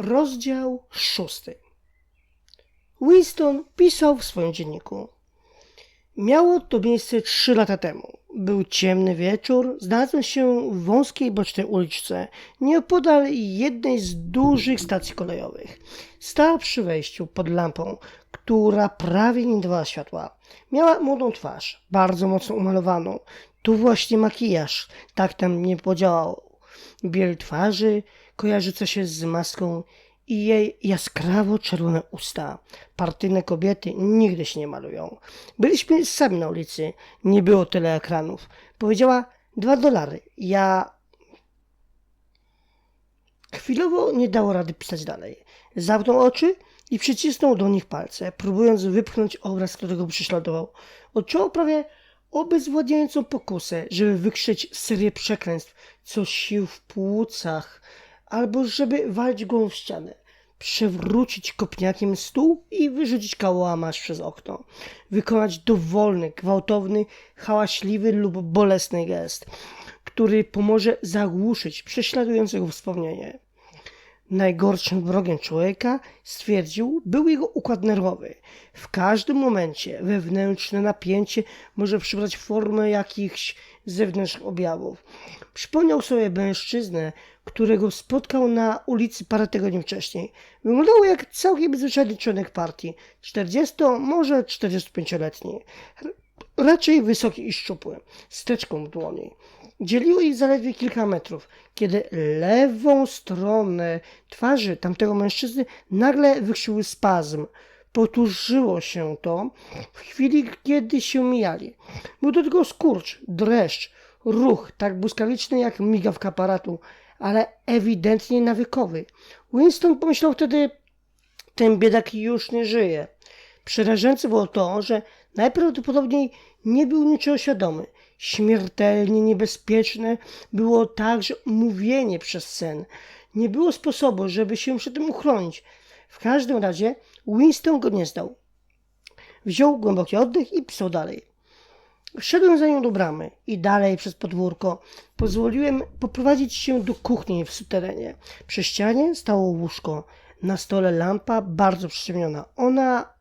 Rozdział szósty. Winston pisał w swoim dzienniku. Miało to miejsce trzy lata temu. Był ciemny wieczór. Znalazłem się w wąskiej bocznej uliczce, nieopodal jednej z dużych stacji kolejowych. Stała przy wejściu pod lampą, która prawie nie dawała światła. Miała młodą twarz, bardzo mocno umalowaną. Tu właśnie makijaż, tak tam nie podziałał. Biel twarzy, kojarzyca się z maską i jej jaskrawo czerwone usta. Partyjne kobiety nigdy się nie malują. Byliśmy sami na ulicy, nie było tyle ekranów. Powiedziała dwa dolary. Ja chwilowo nie dało rady pisać dalej. Zamknął oczy i przycisnął do nich palce, próbując wypchnąć obraz, którego prześladował. Odczuwał prawie obezwładniającą pokusę, żeby wykrzyczeć serię przekleństw, co sił w płucach, albo żeby walić głową w ścianę, przewrócić kopniakiem stół i wyrzucić kałamarz przez okno, wykonać dowolny, gwałtowny, hałaśliwy lub bolesny gest, który pomoże zagłuszyć prześladujące go wspomnienie. Najgorszym wrogiem człowieka, stwierdził, był jego układ nerwowy. W każdym momencie wewnętrzne napięcie może przybrać formę jakichś zewnętrznych objawów. Przypomniał sobie mężczyznę, którego spotkał na ulicy parę tygodni wcześniej. Wyglądał jak całkiem zwyczajny członek partii, 40, może 45-letni. Raczej wysoki i szczupły, z teczką w dłoni. Dzieliło ich zaledwie kilka metrów, kiedy lewą stronę twarzy tamtego mężczyzny nagle wykrzył spazm. Powtórzyło się to w chwili, kiedy się mijali. Był to tylko skurcz, dreszcz, ruch tak błyskawiczny jak migawka aparatu, ale ewidentnie nawykowy. Winston pomyślał wtedy, ten biedak już nie żyje. Przerażające było to, że najprawdopodobniej nie był niczego świadomy. Śmiertelnie niebezpieczne było także mówienie przez sen. Nie było sposobu, żeby się przed tym uchronić. W każdym razie Winston go nie znał. Wziął głęboki oddech i pisał dalej. Wszedłem za nią do bramy i dalej przez podwórko. Pozwoliłem poprowadzić się do kuchni w suterenie. Przy ścianie stało łóżko. Na stole lampa bardzo przyciemniona. Ona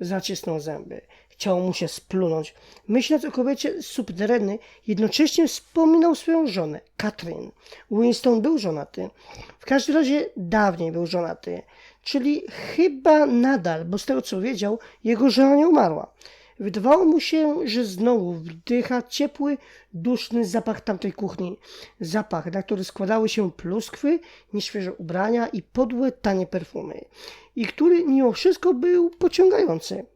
zacisnął zęby. Chciało mu się splunąć. Myśląc o kobiecie z subtereny, jednocześnie wspominał swoją żonę, Katrin. Winston był żonaty. W każdym razie dawniej był żonaty. Czyli chyba nadal, bo z tego co wiedział, jego żona nie umarła. Wydawało mu się, że znowu wdycha ciepły, duszny zapach tamtej kuchni. Zapach, na który składały się pluskwy, nieświeże ubrania i podłe, tanie perfumy. I który mimo wszystko był pociągający.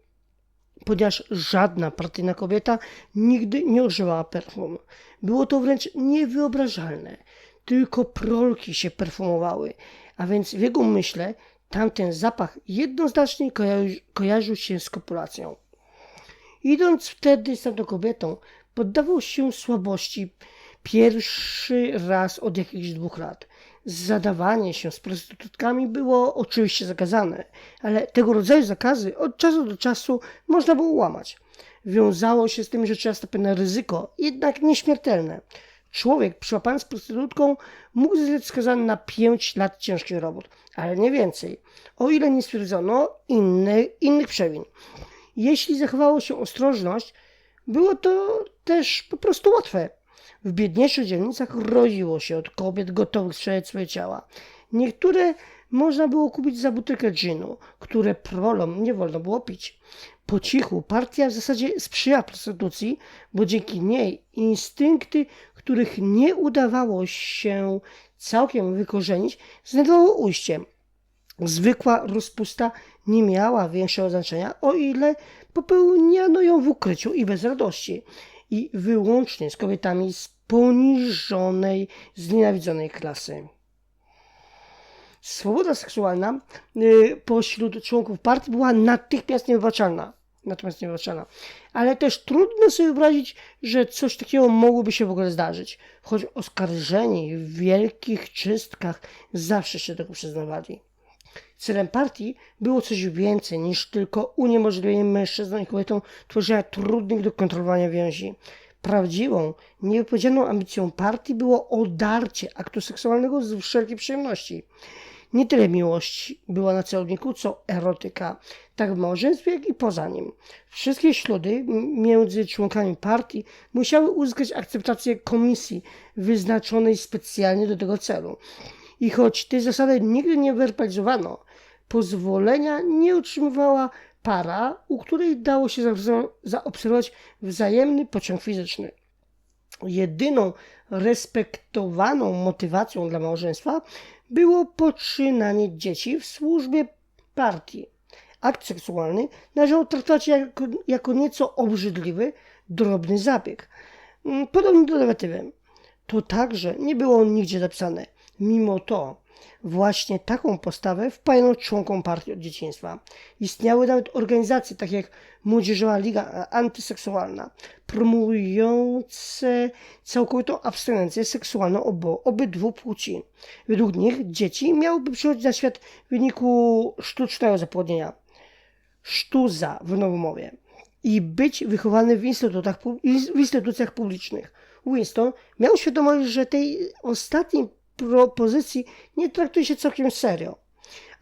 Ponieważ żadna partyjna kobieta nigdy nie używała perfum. Było to wręcz niewyobrażalne. Tylko prolki się perfumowały, a więc w jego myśle tamten zapach jednoznacznie kojarzy, kojarzył się z kopulacją. Idąc wtedy z tamtą kobietą, poddawał się słabości pierwszy raz od jakichś dwóch lat. Zadawanie się z prostytutkami było oczywiście zakazane, ale tego rodzaju zakazy od czasu do czasu można było łamać. Wiązało się z tym rzecz jasna pewne ryzyko, jednak nieśmiertelne. Człowiek przyłapany z prostytutką mógł zostać skazany na 5 lat ciężkich robót, ale nie więcej, o ile nie stwierdzono inny, innych przewin. Jeśli zachowało się ostrożność, było to też po prostu łatwe. W biedniejszych dzielnicach rodziło się od kobiet gotowych sprzedać swoje ciała. Niektóre można było kupić za butelkę ginu, które prolom nie wolno było pić. Po cichu partia w zasadzie sprzyja prostytucji, bo dzięki niej instynkty, których nie udawało się całkiem wykorzenić, znajdowały ujście. Zwykła rozpusta nie miała większego znaczenia, o ile popełniano ją w ukryciu i bez radości, i wyłącznie z kobietami z poniżonej, znienawidzonej klasy. Swoboda seksualna y, pośród członków partii była natychmiast niewybaczalna. Natomiast niewybaczalna. Ale też trudno sobie wyobrazić, że coś takiego mogłoby się w ogóle zdarzyć. Choć oskarżeni w wielkich czystkach zawsze się tego przyznawali. Celem partii było coś więcej niż tylko uniemożliwienie mężczyznom i kobietom tworzenia trudnych do kontrolowania więzi. Prawdziwą, niewypowiedzianą ambicją partii było odarcie aktu seksualnego z wszelkiej przyjemności. Nie tyle miłość była na celowniku, co erotyka, tak w małżeństwie, jak i poza nim. Wszystkie śludy m- między członkami partii musiały uzyskać akceptację komisji wyznaczonej specjalnie do tego celu. I choć tej zasady nigdy nie werbalizowano, pozwolenia nie otrzymywała para, u której dało się zaobserw- zaobserwować wzajemny pociąg fizyczny. Jedyną respektowaną motywacją dla małżeństwa było poczynanie dzieci w służbie partii. Akt seksualny należało traktować jako, jako nieco obrzydliwy, drobny zabieg. Mm, Podobnie do negatywy. To także nie było nigdzie zapisane. Mimo to właśnie taką postawę wpajano członkom partii od dzieciństwa. Istniały nawet organizacje, takie jak Młodzieżowa Liga Antyseksualna, promujące całkowitą abstynencję seksualną obo, obydwu płci. Według nich dzieci miałyby przychodzić na świat w wyniku sztucznego zapłodnienia, sztuza w nowomowie i być wychowane w w instytucjach publicznych. Winston miał świadomość, że tej ostatniej propozycji nie traktuje się całkiem serio,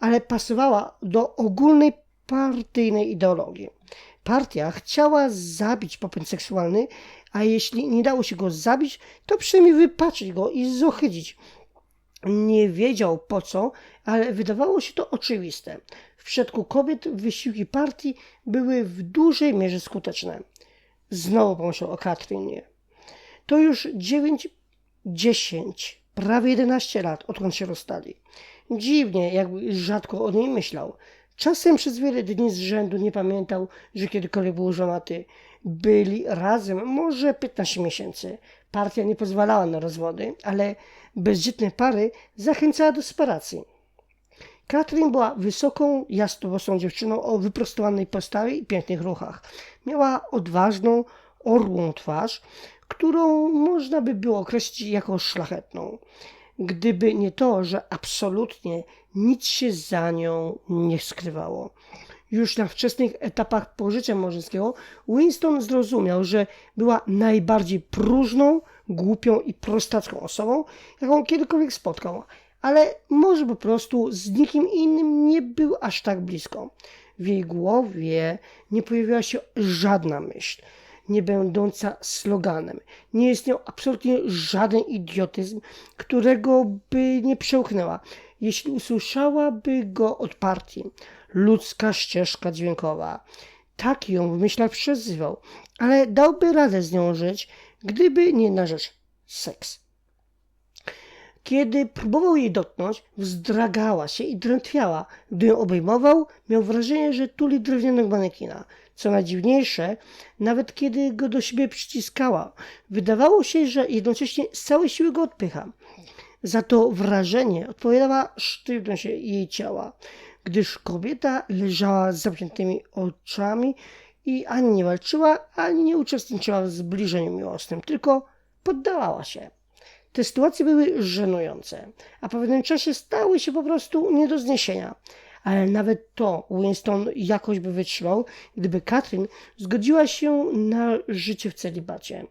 ale pasowała do ogólnej partyjnej ideologii. Partia chciała zabić popęd seksualny, a jeśli nie dało się go zabić, to przynajmniej wypaczyć go i zohydzić. Nie wiedział po co, ale wydawało się to oczywiste. W przypadku kobiet wysiłki partii były w dużej mierze skuteczne. Znowu pomyślał o Katrinie. To już 9, 10, prawie 11 lat, odkąd się rozstali. Dziwnie, jakby rzadko o niej myślał. Czasem przez wiele dni z rzędu nie pamiętał, że kiedykolwiek był żonaty. Byli razem może 15 miesięcy. Partia nie pozwalała na rozwody, ale bezdzietne pary zachęcała do separacji. Katrin była wysoką, jasnowłosą dziewczyną o wyprostowanej postawie i pięknych ruchach. Miała odważną, orłą twarz, którą można by było określić jako szlachetną. Gdyby nie to, że absolutnie nic się za nią nie skrywało. Już na wczesnych etapach pożycia małżeńskiego Winston zrozumiał, że była najbardziej próżną, głupią i prostacką osobą, jaką kiedykolwiek spotkał, ale może po prostu z nikim innym nie był aż tak blisko. W jej głowie nie pojawiła się żadna myśl, nie będąca sloganem. Nie istniał absolutnie żaden idiotyzm, którego by nie przełknęła, jeśli usłyszałaby go od partii. Ludzka ścieżka dźwiękowa. Tak ją w myślach przezywał, ale dałby radę z nią żyć, gdyby nie na rzecz seks. Kiedy próbował jej dotknąć, wzdragała się i drętwiała. Gdy ją obejmował, miał wrażenie, że tuli drewnianego manekina. Co najdziwniejsze, nawet kiedy go do siebie przyciskała, wydawało się, że jednocześnie z całej siły go odpycha. Za to wrażenie odpowiadała sztywność jej ciała, gdyż kobieta leżała z zamkniętymi oczami i ani nie walczyła, ani nie uczestniczyła w zbliżeniu miłosnym, tylko poddawała się. Te sytuacje były żenujące, a po pewnym czasie stały się po prostu nie do zniesienia. Ale nawet to Winston jakoś by wytrzymał, gdyby Katrin zgodziła się na życie w celibacie.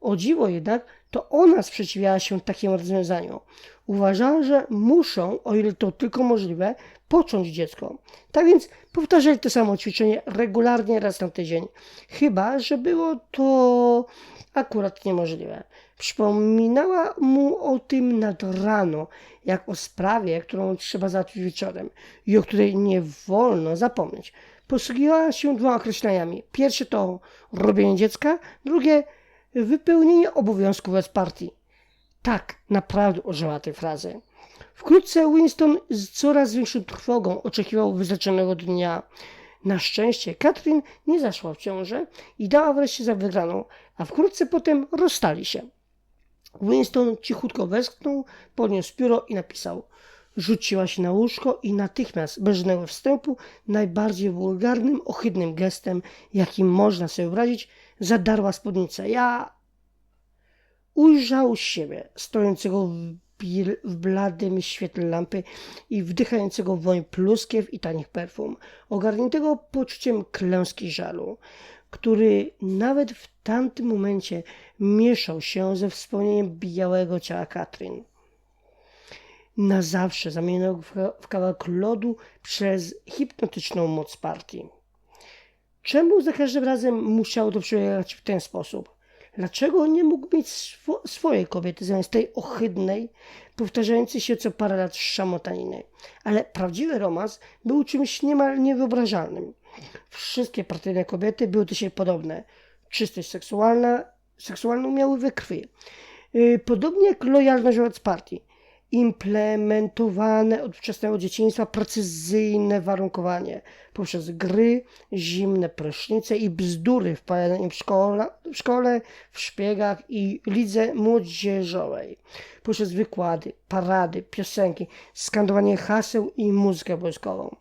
O dziwo jednak, to ona sprzeciwiała się takiemu rozwiązaniu. Uważała, że muszą, o ile to tylko możliwe, począć dziecko. Tak więc powtarzali to samo ćwiczenie regularnie raz na tydzień. Chyba, że było to akurat niemożliwe. Przypominała mu o tym nad rano, jak o sprawie, którą trzeba załatwić wieczorem i o której nie wolno zapomnieć. Posługiwała się dwoma określeniami. Pierwsze to robienie dziecka, drugie wypełnienie obowiązków wobec partii. Tak naprawdę użyła tej frazy. Wkrótce Winston z coraz większą trwogą oczekiwał wyznaczonego dnia. Na szczęście Katrin nie zaszła w ciążę i dała wreszcie za wygraną, a wkrótce potem rozstali się. Winston cichutko westchnął, podniósł pióro i napisał. Rzuciła się na łóżko i natychmiast, bez żadnego wstępu, najbardziej wulgarnym, ohydnym gestem, jakim można sobie wyobrazić, zadarła spódnicę. Ja ujrzał siebie, stojącego w, w bladym świetle lampy i wdychającego woń pluskiew i tanich perfum, ogarniętego poczuciem klęski żalu. który nawet w tamtym momencie mieszał się ze wspomnieniem białego ciała Katrin. Na zawsze zamienionego w, kawałek lodu przez hipnotyczną moc partii. Czemu za każdym razem musiał to przebiegać w ten sposób? Dlaczego nie mógł mieć swo- swojej kobiety zamiast tej ohydnej, powtarzającej się co parę lat szamotaniny? Ale prawdziwy romans był czymś niemal niewyobrażalnym. Wszystkie partyjne kobiety były do siebie podobne. Czystość seksualna, seksualną miały we krwi. Yy, Podobnie jak lojalność wobec partii. Implementowane od wczesnego dzieciństwa precyzyjne warunkowanie poprzez gry, zimne prysznice i bzdury wpajane im w szkole, w, szkole, w szpiegach i lidze młodzieżowej. Poprzez wykłady, parady, piosenki, skandowanie haseł i muzykę wojskową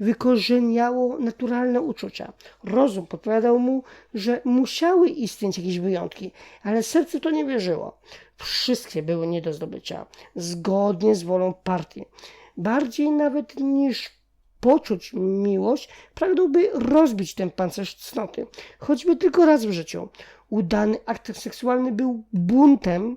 wykorzeniało naturalne uczucia. Rozum podpowiadał mu, że musiały istnieć jakieś wyjątki, ale serce to nie wierzyło. Wszystkie były nie do zdobycia, zgodnie z wolą partii. Bardziej nawet niż poczuć miłość, pragnąłby rozbić ten pancerz cnoty, choćby tylko raz w życiu. Udany akt seksualny był buntem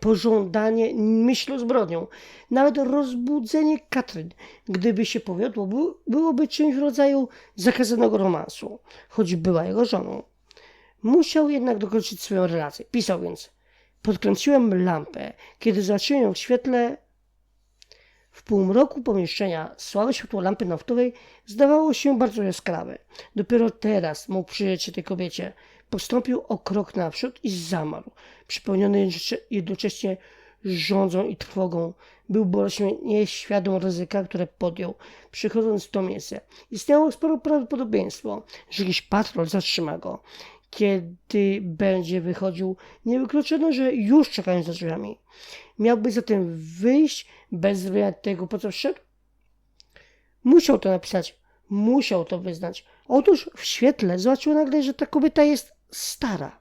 pożądanie myślą zbrodnią. Nawet rozbudzenie Katryn, gdyby się powiodło, był- byłoby czymś w rodzaju zakazanego romansu, choć była jego żoną. Musiał jednak dokończyć swoją relację. Pisał więc: Podkręciłem lampę, kiedy zobaczyłem w świetle. W półmroku pomieszczenia słabe światło lampy naftowej zdawało się bardzo jaskrawe. Dopiero teraz mógł przyjrzeć się tej kobiecie. Postąpił o krok naprzód i zamarł, przypełniony jednocze- jednocześnie rządzą i trwogą. Był boleśnie świadom ryzyka, które podjął, przychodząc w to miejsce. Istniało spore prawdopodobieństwo, że jakiś patrol zatrzyma go. Kiedy będzie wychodził, nie wykluczono, że już czekają za drzwiami. Miałby zatem wyjść bez wyjścia tego, po co wszedł? Musiał to napisać, musiał to wyznać. Otóż w świetle zobaczył nagle, że ta kobieta jest stara.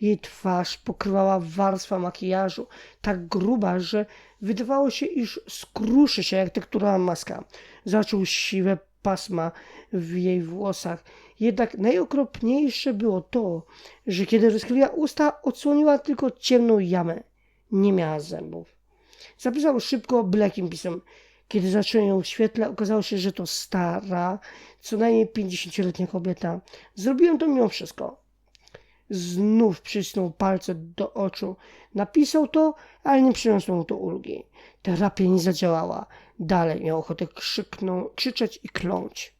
Jej twarz pokrywała warstwa makijażu, tak gruba, że wydawało się, iż skruszy się jak tekturowa maska. Zobaczył siwe pasma w jej włosach. Jednak najokropniejsze było to, że kiedy rozchyliła usta, odsłoniła tylko ciemną jamę. Nie miała zębów. Zapisał szybko byle jakim pisem. Kiedy zacząłem ją w świetle, okazało się, że to stara, co najmniej 50-letnia kobieta. Zrobiłem to mimo wszystko. Znów przysnął palce do oczu. Napisał to, ale nie przyniosło mu to ulgi. Terapia nie zadziałała. Dalej miał ochotę krzyknął, krzyczeć i kląć.